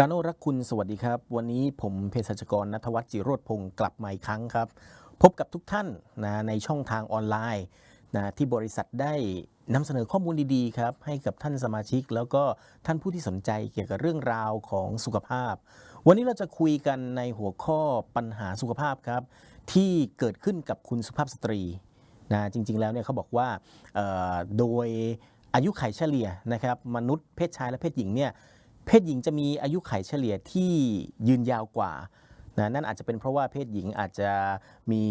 การโอรักคุณสวัสดีครับ วันนี้ผมเภสัชกรนัทวัฒน์จิโรธพงศ์กลับมาอีกครั้งครับ พบกับทุกท่านนะในช่องทางออนไลน์นะที่บริษัทได้นำเสนอข้อมูลดีๆครับให้กับท่านสมาชิก แล้วก็ท่านผู้ที่สนใจเกี่ยวกับเรื่องราวของสุขภาพ วันนี้เราจะคุยกันในหัวข้อปัญหาสุขภาพครับ ที่เกิดขึ้นกับคุณสุภาพสตรีนะจริงๆแล้วเนี่ยเขาบอกว่าเอ่อโดยอายุไขเฉลี่ยนะครับมนุษย์เพศชายและเพศหญิงเนี่ย เพศหญิงจะมีอายุไขเฉลี่ยที่ยืนยาวกว่านะนั่นอาจจะเป็นเพราะว่าเพศหญิงอาจจะมี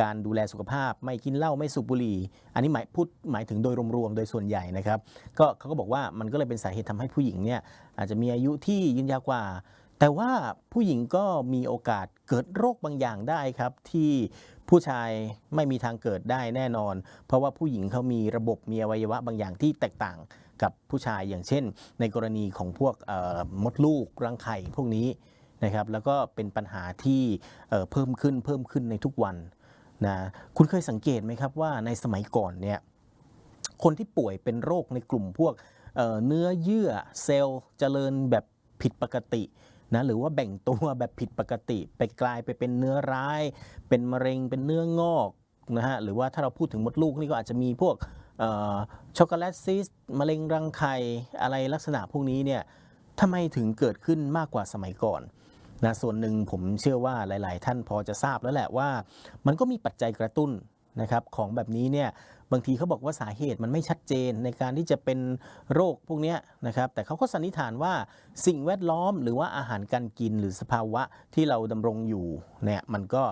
การดูแลสุขภาพ ไม่กินเหล้าไม่สูบบุหรี่ อันนี้หมายพูดหมายถึงโดยรวมๆโดยส่วนใหญ่นะครับก็เขาก็บอกว่ามันก็เลยเป็นสาเหตุทำให้ผู้หญิงเนี่ยอาจจะมีอายุที่ยืนยาวกว่า แต่ว่าผู้หญิงก็มีโอกาสเกิดโรคบางอย่างได้ครับ ที่ผู้ชายไม่มีทางเกิดได้แน่นอน เพราะว่าผู้หญิงเขามีระบบมีอวัยวะบางอย่างที่แตกต่าง กับผู้ชายอย่างเช่น ในกรณีของพวกมดลูกรังไข่พวกนี้นะครับแล้วก็เป็นปัญหาที่เพิ่มขึ้นเพิ่มขึ้นในทุกวันนะคุณเคยสังเกตไหมครับว่าในสมัยก่อนเนี่ยคนที่ป่วยเป็นโรคในกลุ่มพวกเเนื้อเยื่อเซลล์เจริญแบบผิดปกตินะหรือว่าแบ่งตัวแบบผิดปกติ ไปกลายไปเป็นเนื้อร้าย เป็นมะเร็งเป็นเนื้องอกนะฮะหรือว่าถ้าเราพูดถึงมดลูกนี่ก็อาจจะมีพวก ช็อกโกแลตซิสต์มะเร็งรังไข่อะไรลักษณะพวกนี้เนี่ยทำไมถึงเกิดขึ้นมากกว่าสมัยก่อนนะส่วนหนึ่งผมเชื่อว่าหลาย ๆ ท่านพอจะทราบแล้วแหละว่า มันก็มีปัจจัยกระตุ้นนะครับของแบบนี้เนี่ยบางทีเขาบอกว่าสาเหตุมันไม่ชัดเจนในการที่จะเป็นโรคพวกนี้นะครับแต่เขาก็สันนิษฐานว่าสิ่งแวดล้อมหรือว่าอาหารการกินหรือสภาวะที่เราดำรงอยู่เนี่ยมันก็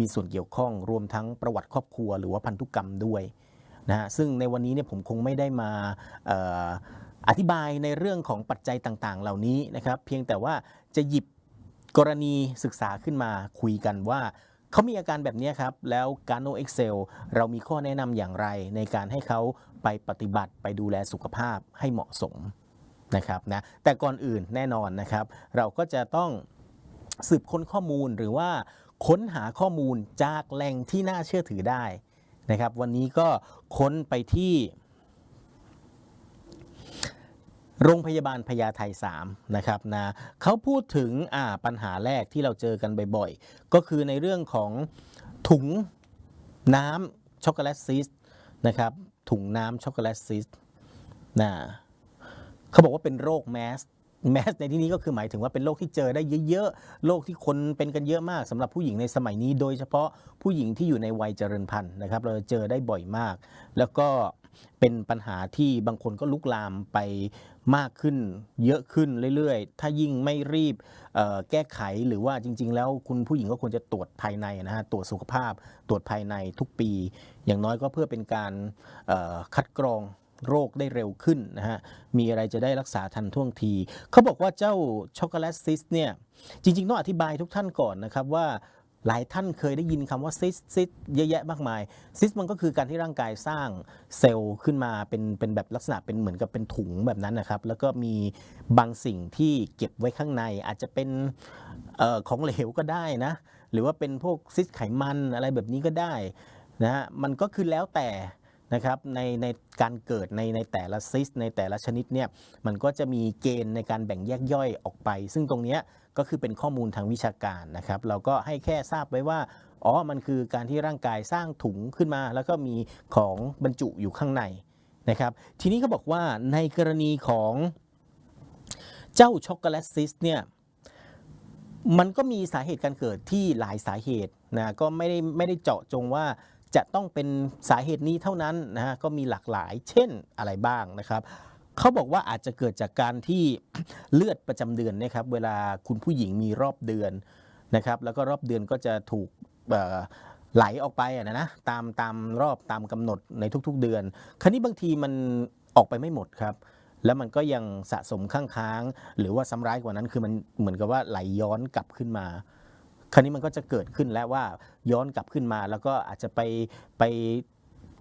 มีส่วนเกี่ยวข้องรวมทั้งประวัติครอบครัวหรือว่าพันธุกรรมด้วย นะฮะซึ่งในวันนี้เนี่ยผมคงไม่ได้มาเอ่ออธิบายในเรื่องของปัจจัยต่างๆ เหล่านี้นะครับ เพียงแต่ว่าจะหยิบกรณีศึกษาขึ้นมาคุยกันว่าเขามีอาการแบบนี้ครับ แล้วการโนเอ็กเซลเรามีข้อแนะนำอย่างไร ในการให้เขาไปปฏิบัติไปดูแลสุขภาพให้เหมาะสมนะครับนะแต่ก่อนอื่นแน่นอนนะครับ เราก็จะต้องสืบค้นข้อมูลหรือว่าค้นหาข้อมูลจากแหล่งที่น่าเชื่อถือได้ นะครับ วันนี้ก็ค้นไปที่ โรงพยาบาลพญาไท3นะครับนะเขาพูดถึงปัญหาแรกที่เราเจอกันบ่อยๆ ก็คือในเรื่องของถุงน้ำช็อกโกแลตซีสนะครับ ถุงน้ำช็อกโกแลตซีสนะเขาบอกว่าเป็นโรคแมส แมสในที่นี้ก็คือหมายถึงว่าเป็นโรคที่เจอได้เยอะๆ โรคที่คนเป็นกันเยอะมากสำหรับผู้หญิงในสมัยนี้ โดยเฉพาะผู้หญิงที่อยู่ในวัยเจริญพันธุ์นะครับ เราจะเจอได้บ่อยมาก แล้วก็เป็นปัญหาที่บางคนก็ลุกลามไปมากขึ้น เยอะขึ้นเรื่อยๆ ถ้ายิ่งไม่รีบแก้ไขหรือว่าจริง ๆ แล้วคุณผู้หญิงก็ควรจะตรวจภายในนะฮะตรวจสุขภาพ ตรวจภายในทุกปี อย่างน้อยก็เพื่อเป็นการคัดกรอง โรคได้เร็วขึ้นนะฮะ มีอะไรจะได้รักษาทันท่วงที เขาบอกว่าเจ้าช็อกโกแลตซิสเนี่ย จริง ๆ ต้องอธิบายทุกท่านก่อนนะครับว่าหลายท่านเคยได้ยินคำว่าซิสซิสเยอะแยะมากมายซิสมันก็คือการที่ร่างกายสร้างเซลล์ขึ้นมาเป็นเป็นแบบลักษณะเป็นเหมือนกับเป็นถุงแบบนั้นนะครับ แล้วก็มีบางสิ่งที่เก็บไว้ข้างใน อาจจะเป็นออของเหลวก็ได้นะ หรือว่าเป็นพวกซิสไขมันอะไรแบบนี้ก็ได้นะฮะมันก็คือแล้วแต่ นะครับในในการเกิดในในแต่ละซิสในแต่ละชนิดเนี่ยมันก็จะมีเกณฑ์ในการแบ่งแยกย่อยออกไป ซึ่งตรงนี้ก็คือเป็นข้อมูลทางวิชาการนะครับ เราก็ให้แค่ทราบไว้ว่าอ๋อมันคือการที่ร่างกายสร้างถุงขึ้นมา แล้วก็มีของบรรจุอยู่ข้างในนะครับ ทีนี้เขาบอกว่าในกรณีของเจ้าช็อกโกแลตซิสเนี่ยมันก็มีสาเหตุการเกิดที่หลายสาเหตุนะก็ไม่ได้ไม่ได้เจาะจงว่า จะต้องเป็นสาเหตุนี้เท่านั้นนะฮะก็มีหลากหลายเช่นอะไรบ้างนะครับเขาบอกว่าอาจจะเกิดจากการที่เลือดประจำเดือนนะครับเวลาคุณผู้หญิงมีรอบเดือนนะครับแล้วก็รอบเดือนก็จะถูกไหลออกไปะนะนะตามตามรอบตามกำหนดในทุกๆเดือน คราวนี้บางทีมันออกไปไม่หมดครับ แล้วมันก็ยังสะสมข้างค้างหรือว่าซ้ำร้ายกว่านั้นคือมันเหมือนกับว่าไหลย้อนกลับขึ้นมา คราวนี้มันก็จะเกิดขึ้นแล้วว่าย้อนกลับขึ้นมา แล้วก็อาจจะไปไป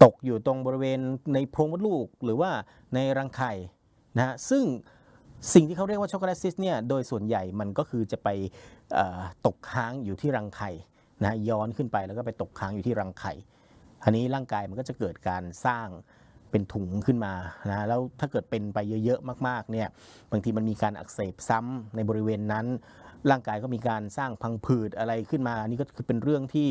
ตกอยู่ตรงบริเวณในโพรงมดลูก หรือว่าในรังไข่นะฮะซึ่งสิ่งที่เขาเรียกว่าช็อกโกแลตซิสเนี่ยโดยส่วนใหญ่มันก็คือจะไปตกค้างอยู่ที่รังไข่นะย้อนขึ้นไปแล้วก็ไปตกค้างอยู่ที่รังไข่อันนี้ร่างกายมันก็จะเกิดการสร้างเป็นถุงขึ้นมานะแล้วถ้าเกิดเป็นไปเยอะๆมากๆเนี่ยบางทีมันมีการอักเสบซ้ำในบริเวณนั้น ร่างกายก็มีการสร้างพังผืดอะไรขึ้นมาอันนี่ก็คือเป็นเรื่องที่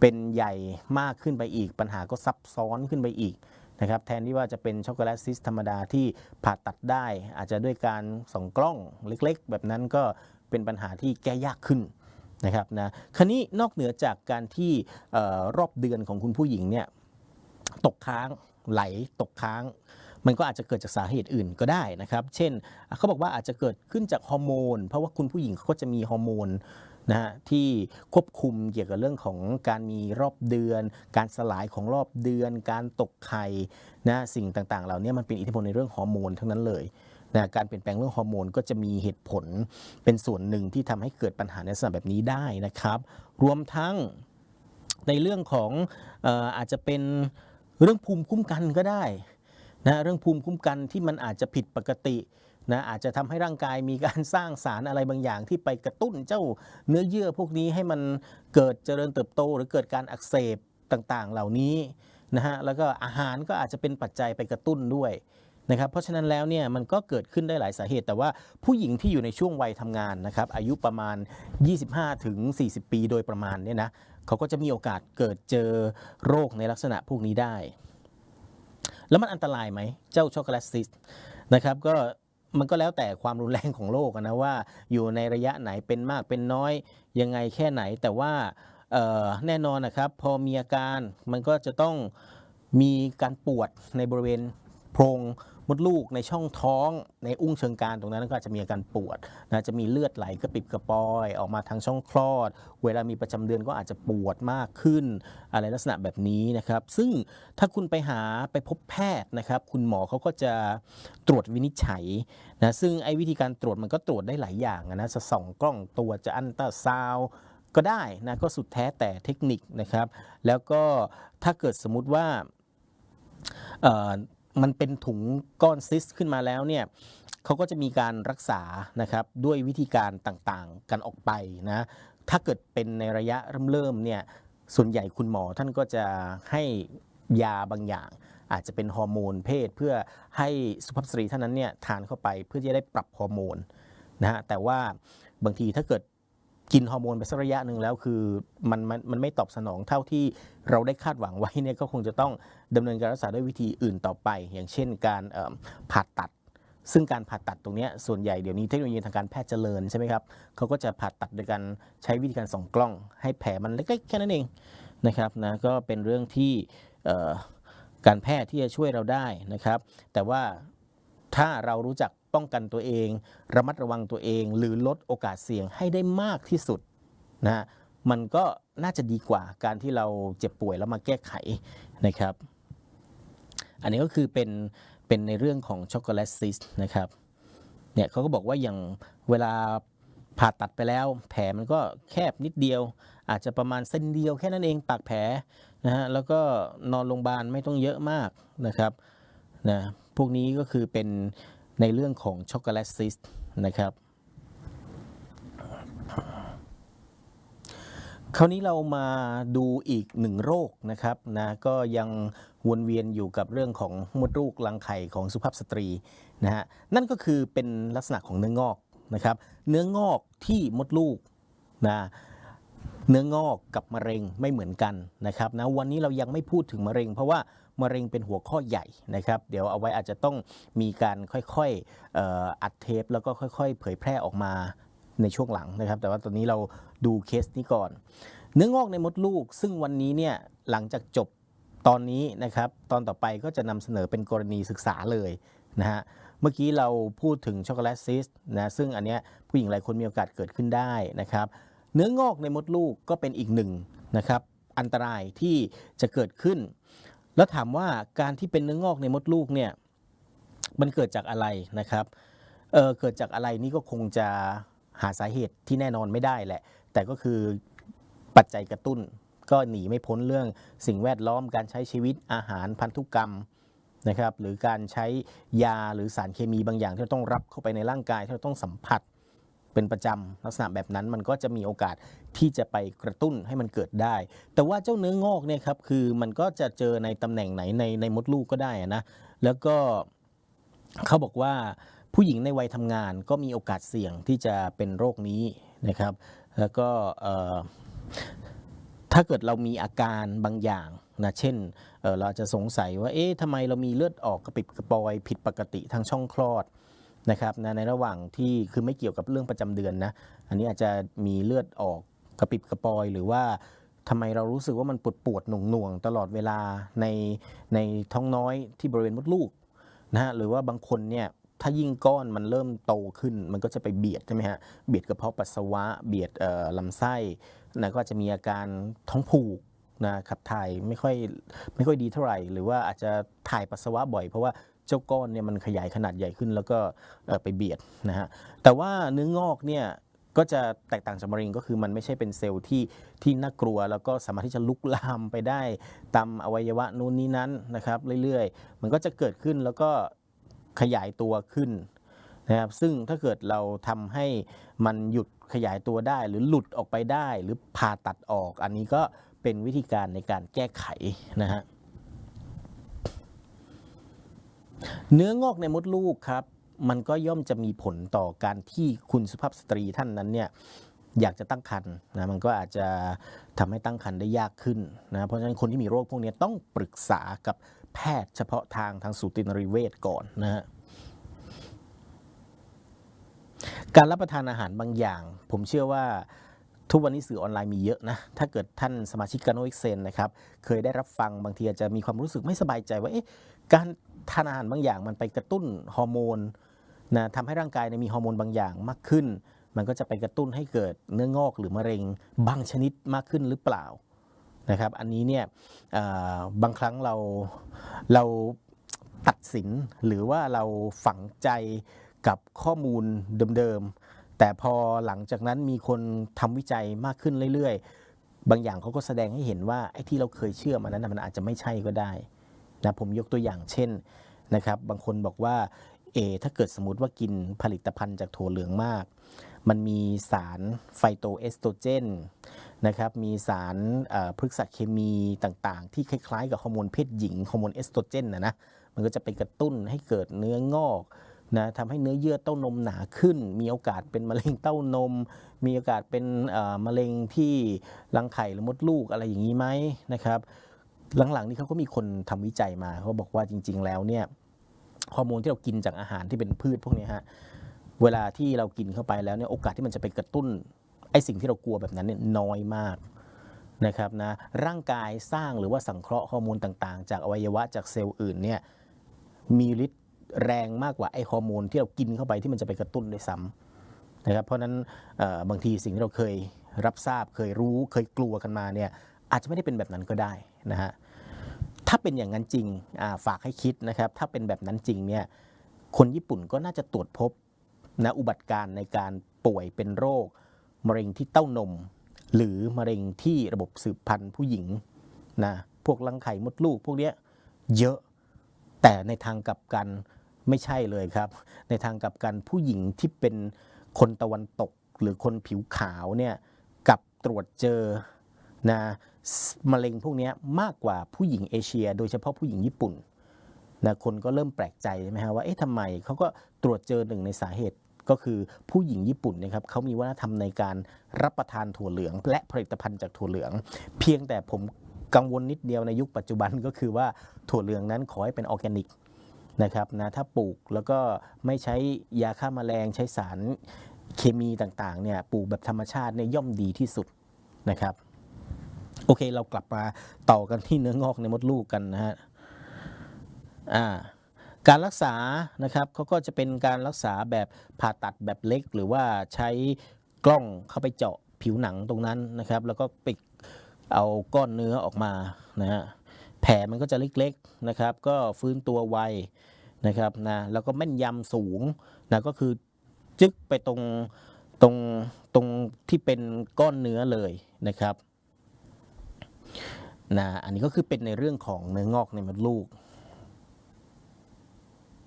เป็นใหญ่มากขึ้นไปอีก ปัญหาก็ซับซ้อนขึ้นไปอีกนะครับแทนที่ว่าจะเป็นช็อกโกแลตซิสธรรมดาที่ผ่าตัดได้ อาจจะด้วยการส่องกล้องเล็กๆ แบบนั้นก็เป็นปัญหาที่แก้ยากขึ้นนะครับนะครนี้นอกเหนือจากการที่ออรอบเดือนของคุณผู้หญิงเนี่ยตกค้างไหลตกค้าง มันก็อาจจะเกิดจากสาเหตุอื่นก็ได้นะครับ เช่น เขาบอกว่าอาจจะเกิดขึ้นจากฮอร์โมน เพราะว่าคุณผู้หญิงเขาก็จะมีฮอร์โมนนะฮะที่ควบคุมเกี่ยวกับเรื่องของการมีรอบเดือน การสลายของรอบเดือน การตกไข่นะสิ่งต่างๆ เหล่านี้มันเป็นอิทธิพลในเรื่องฮอร์โมนทั้งนั้นเลยนะการเปลี่ยนแปลงเรื่องฮอร์โมนก็จะมีเหตุผลเป็นส่วนหนึ่งที่ทำให้เกิดปัญหาในลักษณะแบบนี้ได้นะครับ รวมทั้งในเรื่องของอออาจจะเป็นเรื่องภูมิคุ้มกันก็ได้ นะเรื่องภูมิคุ้มกันที่มันอาจจะผิดปกตินะอาจจะทำให้ร่างกายมีการสร้างสารอะไรบางอย่างที่ไปกระตุ้นเจ้าเนื้อเยื่อพวกนี้ให้มันเกิดเจริญเติบโต หรือเกิดการอักเสบต่างๆ เหล่านี้นะฮะแล้วก็อาหารก็อาจจะเป็นปัจจัยไปกระตุ้นด้วยนะครับเพราะฉะนั้นแล้วเนี่ยมันก็เกิดขึ้นได้หลายสาเหตุ แต่ว่าผู้หญิงที่อยู่ในช่วงวัยทำงานนะครับอายุประมาณ 25ถึง40 ปีโดยประมาณเนี่ยนะเขาก็จะมีโอกาสเกิดเจอโรคในลักษณะพวกนี้ได้ แล้วมันอันตรายไหมเจ้าช็อกโกแลตซิสต์นะครับก็มันก็แล้วแต่ความรุนแรงของโรคนะว่าอยู่ในระยะไหนเป็นมากเป็นน้อยยังไงแค่ไหน แต่ว่าแน่นอนนะครับพอมีอาการมันก็จะต้องมีการปวดในบริเวณโพรง มดลูกในช่องท้องในอุ้งเชิงกรานตรงนั้นก็อาจจะมีอาการปวดนะจะมีเลือดไหลกระปิบกระปอย ออกมาทางช่องคลอด เวลามีประจำเดือนก็อาจจะปวดมากขึ้น อะไรลักษณะแบบนี้นะครับ ซึ่งถ้าคุณไปหาไปพบแพทย์นะครับ คุณหมอเขาก็จะตรวจวินิจฉัยนะซึ่งไอ้วิธีการตรวจมันก็ตรวจได้หลายอย่างนะจะส่องกล้องตัวจะอันตราซาวด์ก็ได้นะก็สุดแท้แต่เทคนิคนะครับ แล้วก็ถ้าเกิดสมมุติว่า มันเป็นถุงก้อนซิสขึ้นมาแล้วเนี่ยเขาก็จะมีการรักษานะครับด้วยวิธีการต่างๆ กันออกไปนะถ้าเกิดเป็นในระยะเริ่มๆเนี่ยส่วนใหญ่คุณหมอท่านก็จะให้ยาบางอย่าง อาจจะเป็นฮอร์โมนเพศ เพื่อให้สุภาพสตรีท่านนั้นเนี่ยทานเข้าไปเพื่อจะได้ปรับฮอร์โมนนะฮะแต่ว่าบางทีถ้าเกิด กินฮอร์โมนไปสักระยะหนึ่งแล้วคือมันมันมันไม่ตอบสนองเท่าที่เราได้คาดหวังไว้เนี่ยก็คงจะต้องดำเนินการรักษาด้วยวิธีอื่นต่อไป อย่างเช่นการผ่าตัด ซึ่งการผ่าตัดตรงนี้ส่วนใหญ่เดี๋ยวนี้เทคโนโลยีทางการแพทย์เจริญใช่ไหมครับเขาก็จะผ่าตัดโดยการใช้วิธีการส่องกล้อง ให้แผลมันเล็กๆแค่นั้นเองนะครับนะก็เป็นเรื่องที่การแพทย์ที่จะช่วยเราได้นะครับ แต่ว่าถ้าเรารู้จัก ป้องกันตัวเอง ระมัดระวังตัวเอง หรือลดโอกาสเสี่ยงให้ได้มากที่สุดนะฮะมันก็น่าจะดีกว่าการที่เราเจ็บป่วยแล้วมาแก้ไขนะครับ อันนี้ก็คือเป็นเป็นในเรื่องของช็อกโกแลตซิสนะครับเนี่ยเขาก็บอกว่าอย่างเวลาผ่าตัดไปแล้ว แผลมันก็แคบนิดเดียว อาจจะประมาณเส้นเดียวแค่นั้นเองปากแผลนะฮะแล้วก็นอนโรงพยาบาลไม่ต้องเยอะมากนะครับนะพวกนี้ก็คือเป็น ในเรื่องของช็อกโกแลตซิสต์นะครับคราวนี้เรามาดูอีกหนึ่งโรคนะครับนะก็ยังวนเวียนอยู่กับเรื่องของมดลูกรังไข่ของสุภาพสตรีนะฮะนั่นก็คือเป็นลักษณะของเนื้องอกนะครับ เนื้องอกที่มดลูกนะเนื้องอกกับมะเร็งไม่เหมือนกันนะครับนะวันนี้เรายังไม่พูดถึงมะเร็ง เพราะว่า มะเร็งเป็นหัวข้อใหญ่นะครับ เดี๋ยวเอาไว้อาจจะต้องมีการค่อยๆอ,อัดเทป แล้วก็ค่อยๆ เผยแพร่ออกมาในช่วงหลังนะครับ แต่ว่าตอนนี้เราดูเคสนี้ก่อน เนื้องอกในมดลูก ซึ่งวันนี้เนี่ยหลังจากจบตอนนี้นะครับ ตอนต่อไปก็จะนำเสนอเป็นกรณีศึกษาเลยนะฮะเมื่อกี้เราพูดถึงช็อกโกแลตซิสต์นะซึ่งอันเนี้ยผู้หญิงหลายคนมีโอกาสเกิดขึ้นได้นะครับ เนื้องอกในมดลูกก็เป็นอีกหนึ่งนะครับ อันตรายที่จะเกิดขึ้น แล้วถามว่าการที่เป็นเนื้องอกในมดลูกเนี่ยมันเกิดจากอะไรนะครับเออเกิดจากอะไรนี่ก็คงจะหาสาเหตุที่แน่นอนไม่ได้แหละ แต่ก็คือปัจจัยกระตุ้น ก็หนีไม่พ้นเรื่องสิ่งแวดล้อมการใช้ชีวิตอาหารพันธุกรรมนะครับหรือการใช้ยาหรือสารเคมีบางอย่างที่เราต้องรับเข้าไปในร่างกายที่เราต้องสัมผัส เป็นประจำลักษณะแบบนั้นมันก็จะมีโอกาสที่จะไปกระตุ้นให้มันเกิดได้ แต่ว่าเจ้าเนื้องอกเนี่ยครับคือมันก็จะเจอในตำแหน่งไหนในในมดลูกก็ได้นะแล้วก็เขาบอกว่าผู้หญิงในวัยทำงานก็มีโอกาสเสี่ยงที่จะเป็นโรคนี้นะครับ แล้วก็ถ้าเกิดเรามีอาการบางอย่างนะเช่นเเราจจะสงสัยว่าเอ๊ะทำไมเรามีเลือดออกกระปิดกระปอยผิดปกติทางช่องคลอด นะครับนะในระหว่างที่คือไม่เกี่ยวกับเรื่องประจำเดือนนะอันนี้อาจจะมีเลือดออกกระปิดกระปอย หรือว่าทำไมเรารู้สึกว่ามันปวดปวดหน่วงหน่วงๆตลอดเวลาในในท้องน้อยที่บริเวณมดลูกนะฮะหรือว่าบางคนเนี่ยถ้ายิ่งก้อนมันเริ่มโตขึ้น มันก็จะไปเบียดใช่ไหมฮะเบียดกระเพาะปัสสาวะเบียดลำไส้นะก็จจะมีอาการท้องผูกนะขับถ่ายไม่ค่อยไม่ค่อยดีเท่าไหร่ หรือว่าอาจจะถ่ายปัสสาวะบ่อยเพราะว่า เจ้าก้อนเนี่ยมันขยายขนาดใหญ่ขึ้นแล้วก็ไปเบียดนะฮะแต่ว่าเนื้องอกเนี่ยก็จะแตกต่างจากมะเร็งก็คือมันไม่ใช่เป็นเซลล์ที่ที่น่ากลัว แล้วก็สามารถที่จะลุกลามไปได้ตามอวัยวะนู้นนี้นั้นนะครับเรื่อยๆ มันก็จะเกิดขึ้นแล้วก็ขยายตัวขึ้นนะครับซึ่งถ้าเกิดเราทำให้มันหยุดขยายตัวได้ หรือหลุดออกไปได้ หรือผ่าตัดออก อันนี้ก็เป็นวิธีการในการแก้ไขนะฮะ เนื้องอกในมดลูกครับ มันก็ย่อมจะมีผลต่อการที่คุณสุภาพสตรีท่านนั้นเนี่ยอยากจะตั้งครรภ์นะมันก็อาจจะทำให้ตั้งครรภ์ได้ยากขึ้นนะเพราะฉะนั้นคนที่มีโรคพวกนี้ต้องปรึกษากับแพทย์เฉพาะทางทางสูตินรีเวชก่อนนะฮะการรับประทานอาหารบางอย่าง ผมเชื่อว่าทุกวันนี้สื่อออนไลน์มีเยอะนะ ถ้าเกิดท่านสมาชิกกาโนเอ็กเซนนะครับ เคยได้รับฟังบางทีอาจจะมีความรู้สึกไม่สบายใจว่า เอ๊ะ การ ทานอาหารบางอย่างมันไปกระตุ้นฮอร์โมนนะทำให้ร่างกายเนี่ยมีฮอร์โมนบางอย่างมากขึ้น มันก็จะไปกระตุ้นให้เกิดเนื้องอกหรือมะเร็งบางชนิดมากขึ้นหรือเปล่านะครับอันนี้เนี่ยบางครั้งเราเราตัดสินหรือว่าเราฝังใจกับข้อมูลเดิมๆ แต่พอหลังจากนั้นมีคนทำวิจัยมากขึ้นเรื่อยๆ บางอย่างเขาก็แสดงให้เห็นว่าไอ้ที่เราเคยเชื่อมานั้นมันอาจจะไม่ใช่ก็ได้ นะผมยกตัวอย่างเช่นนะครับ บางคนบอกว่าเอถ้าเกิดสมมติว่ากินผลิตภัณฑ์จากถั่วเหลืองมาก มันมีสารไฟโตเอสโตรเจนนะครับมีสารพฤกษเคมีต่างๆ ที่คล้ายๆ กับฮอร์โมนเพศหญิงฮอร์โมนเอสโตรเจนนะนะมันก็จะไปกระตุ้นให้เกิดเนื้องอกนะทำให้เนื้อเยื่อเต้านมหนาขึ้น มีโอกาสเป็นมะเร็งเต้านม มีโอกาสเป็นมะเร็งที่รังไข่หรือมดลูกอะไรอย่างนี้ไหมนะครับ หลังๆ นี้เขาก็มีคนทำวิจัยมาเขาบอกว่าจริง ๆ แล้วเนี่ยฮอร์โมนที่เรากินจากอาหารที่เป็นพืชพวกนี้ฮะเวลาที่เรากินเข้าไปแล้วเนี่ยโอกาสที่มันจะไปกระตุ้นไอ้สิ่งที่เรากลัวแบบนั้นเนี่ยน้อยมากนะครับนะร่างกายสร้างหรือว่าสังเคราะห์ฮอร์โมนต่างๆ จากอวัยวะจากเซลล์อื่นเนี่ยมีฤทธิ์แรงมากกว่าไอฮอร์โมนที่เรากินเข้าไปที่มันจะไปกระตุ้นด้วยซ้ำนะครับเพราะนั้นบางทีสิ่งที่เราเคยรับทราบเคยรู้เคยกลัวกันมาเนี่ยอาจจะไม่ได้เป็นแบบนั้นก็ได้ นะฮะถ้าเป็นอย่างนั้นจริงาฝากให้คิดนะครับ ถ้าเป็นแบบนั้นจริงเนี่ยคนญี่ปุ่นก็น่าจะตรวจพบนะอุบัติการในการป่วยเป็นโรค มะเร็งที่เต้านม หรือมะเร็งที่ระบบสืบพันธุ์ผู้หญิงนะพวกรังไข่มดลูกพวกเนี้ยเยอะแต่ในทางกลับกันไม่ใช่เลยครับ ในทางกลับกันผู้หญิงที่เป็นคนตะวันตกหรือคนผิวขาวเนี่ยกับตรวจเจอนะ มะเร็งพวกนี้มากกว่าผู้หญิงเอเชีย โดยเฉพาะผู้หญิงญี่ปุ่นนะคนก็เริ่มแปลกใจใช่ไหมฮะว่าเอ๊ะทำไมเขาก็ตรวจเจอหนึ่งในสาเหตุก็คือผู้หญิงญี่ปุ่นนะครับเขามีวัฒนธรรมในการรับประทานถั่วเหลือง และผลิตภัณฑ์จากถั่วเหลือง เพียงแต่ผมกังวลนิดเดียวในยุคปัจจุบันก็คือว่าถั่วเหลืองนั้นขอให้เป็นออร์แกนิกนะครับนะถ้าปลูกแล้วก็ไม่ใช้ยาฆ่าแมลงใช้สารเคมีต่างๆเนี่ยปลูกแบบธรรมชาติเนี่ยย่อมดีที่สุดนะครับ โอเคเรากลับมาต่อกันที่เนื้องอกในมดลูกกันนะฮะอ่าการรักษานะครับเขาก็จะเป็นการรักษาแบบผ่าตัดแบบเล็ก หรือว่าใช้กล้องเข้าไปเจาะผิวหนังตรงนั้นนะครับ แล้วก็ไปเอาก้อนเนื้อออกมานะฮะแผลมันก็จะเล็กๆนะครับ ก็ฟื้นตัวไวนะครับนะแล้วก็แม่นยำสูงนะก็คือจึ๊กไปตรงตรงตรงที่เป็นก้อนเนื้อเลยนะครับ นะอันนี้ก็คือเป็นในเรื่องของเนื้องอกในมดลูก